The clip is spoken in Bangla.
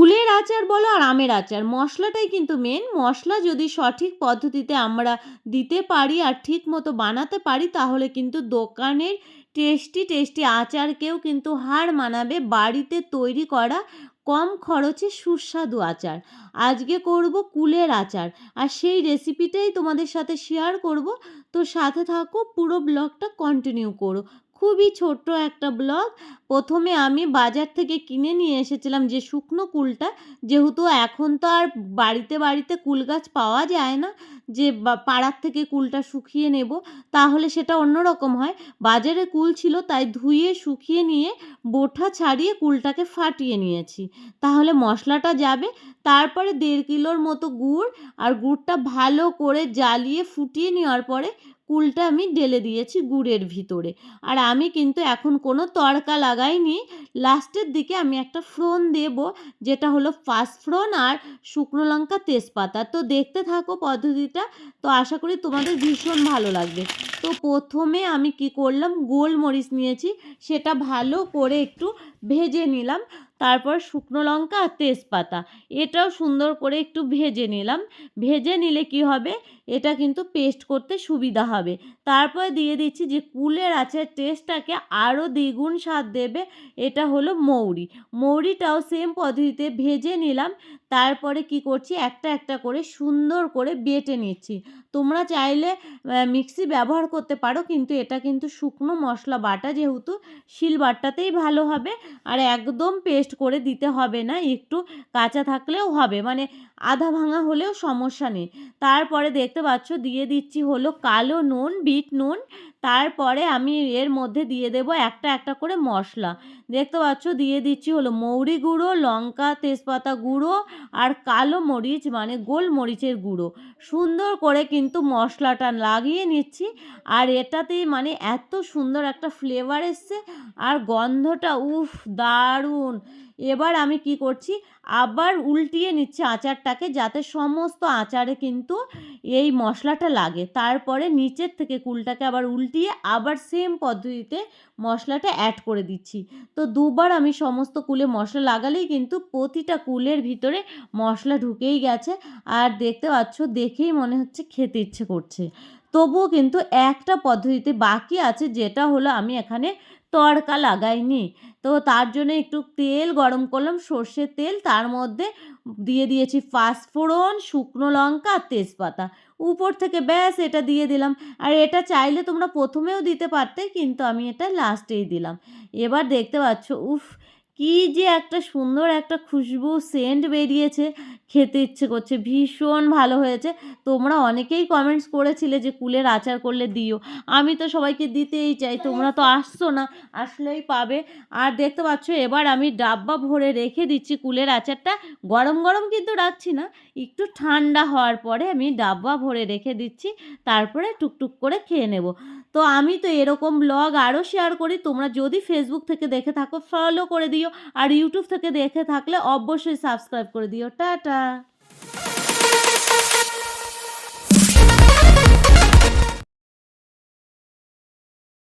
কুলের আচার বলো আর আমের আচার। মশলাটাই কিন্তু মেন মশলা যদি সঠিক পদ্ধতিতে আমরা দিতে পারি আর ঠিক মতো বানাতে পারি, তাহলে কিন্তু দোকানের টেস্টি টেস্টি আচারকেও কিন্তু হার মানাবে। বাড়িতে তৈরি করা কম খরচে সুস্বাদু আচার। আজকে করব কুলের আচার। আর সেই রেসিপিটাই তোমাদের সাথে শেয়ার করব। তো সাথে থাকো, পুরো ব্লগটা কন্টিনিউ করো। খুবই ছোট্ট একটা ব্লগ। প্রথমে আমি বাজার থেকে কিনে নিয়ে এসেছিলাম যে শুকনো কুলটা। যেহেতু এখন তো আর বাড়িতে বাড়িতে কুল গাছ পাওয়া যায় না, যে পাড়ার থেকে কুলটা শুকিয়ে নেব, তাহলে সেটা অন্যরকম হয়। বাজারে কুল ছিল, তাই ধুয়ে, শুকিয়ে নিয়ে বোঠা ছাড়িয়ে কুলটাকে ফাটিয়ে নিয়েছি। তাহলে মশলাটা যাবে। তারপরে দেড় কিলোর মতো গুড়, আর গুড়টা ভালো করে জ্বালিয়ে, ফুটিয়ে নেওয়ার পরে কুলটা আমি ঢেলে দিয়েছি গুড়ের ভিতরে। আর আমি কিন্তু এখন কোনো তড়কা লাগাইনি। লাস্টের দিকে আমি একটা ফ্রন দেব, যেটা হলো পাঁচফোড়ন আর শুকনো লঙ্কা তেজপাতা। তো দেখতে থাকো পদ্ধতিটা। তো আশা করি তোমাদের ভীষণ ভালো লাগবে। তো প্রথমে আমি কি করলাম? গোলমরিচ নিয়েছি। সেটা ভালো করে একটু ভেজে নিলাম। তারপর শুকনো লঙ্কা আর তেজপাতা। এটাও সুন্দর করে একটু ভেজে নিলাম। ভেজে নিলে কি হবে? এটা কিন্তু পেস্ট করতে সুবিধা হবে। তারপরে দিয়ে দিচ্ছি যে কুলের আছে টেস্টটাকে আরও দ্বিগুণ স্বাদ দেবে। এটা হলো মৌরি। মৌরিটাও সেম পদ্ধতিতে ভেজে নিলাম। তারপরে কি করছি? একটা একটা করে সুন্দর করে বেটে নিচ্ছি। তোমরা চাইলে মিক্সি ব্যবহার করতে পারো, কিন্তু এটা কিন্তু শুকনো মশলা বাটা যেহেতু, শিল বাটটাতেই ভালো হবে। আর একদম পেস্ট করে দিতে হবে না, একটু কাঁচা থাকলেও হবে। মানে আধা ভাঙা হলেও সমস্যা নেই। তারপরে দেখতে পাচ্ছ, দিয়ে দিচ্ছি হলো কালো নুন, বিট নুন তারপরে আমি এর মধ্যে দিয়ে দেব একটা একটা করে মশলা। দেখতে পাচ্ছ, দিয়ে দিচ্ছি হলো মৌরি গুঁড়ো, লঙ্কা, তেজপাতা গুঁড়ো আর কালো মরিচ মানে গোলমরিচের গুঁড়ো। সুন্দর করে কিন্তু মশলাটা লাগিয়ে নিচ্ছি আর এটাতেই মানে এত সুন্দর একটা ফ্লেভার এসছে আর গন্ধটা, উফ, দারুণ! এবার আমি কি করছি? আবার উল্টিয়ে নিচ্ছি আচারটাকে যাতে সমস্ত আচারে কিন্তু এই মশলাটা লাগে। তারপরে নিচের থেকে কুলটাকে আবার উল্টিয়ে আবার সেম পদ্ধতিতে মশলাটা অ্যাড করে দিচ্ছি। তো দুবার আমি সমস্ত কুলে মশলা লাগালেই কিন্তু প্রতিটা কুলের ভিতরে মশলা ঢুকেই গেছে। আর দেখতে পাচ্ছ, দেখেই মনে হচ্ছে খেতে ইচ্ছে করছে। তবুও কিন্তু একটা পদ্ধতিতে বাকি আছে, যেটা হলো আমি এখানে তড়কা লাগাইনি। তো তার জন্য একটু তেল গরম করলাম, সর্ষের তেল, তার মধ্যে দিয়ে দিয়েছি পাঁচফোড়ন, শুকনো লঙ্কা আর তেজপাতা। উপর থেকে ব্যাস, এটা দিয়ে দিলাম। আর এটা চাইলে তোমরা প্রথমেও দিতে পারতে, কিন্তু আমি এটা লাস্টেই দিলাম। এবার দেখতে পাচ্ছ, উফ কি যে একটা সুন্দর একটা খুশবু সেন্ট বেরিয়েছে। খেতে ইচ্ছে করছে ভীষণ ভালো হয়েছে। তোমরা অনেকেই কমেন্টস করেছিলে যে কুলের আচার করলে দিও। আমি তো সবাইকে দিতেই চাই তোমরা তো আসছো না আসলেই পাবে। আর দেখতে পাচ্ছ এবার আমি ডাব্বা ভরে রেখে দিচ্ছি কুলের আচারটা। গরম গরম কিন্তু রাখছি না একটু ঠান্ডা হওয়ার পরে আমি ডাব্বা ভরে রেখে দিচ্ছি তারপরে টুকটুক করে খেয়ে নেব। তো আমি তো এরকম ব্লগ আরও শেয়ার করি। তোমরা যদি ফেসবুক থেকে দেখে থাকো ফলো করে দিও। আর ইউটিউব থেকে দেখে থাকলে অবশ্যই সাবস্ক্রাইব করে দিও। টাটা!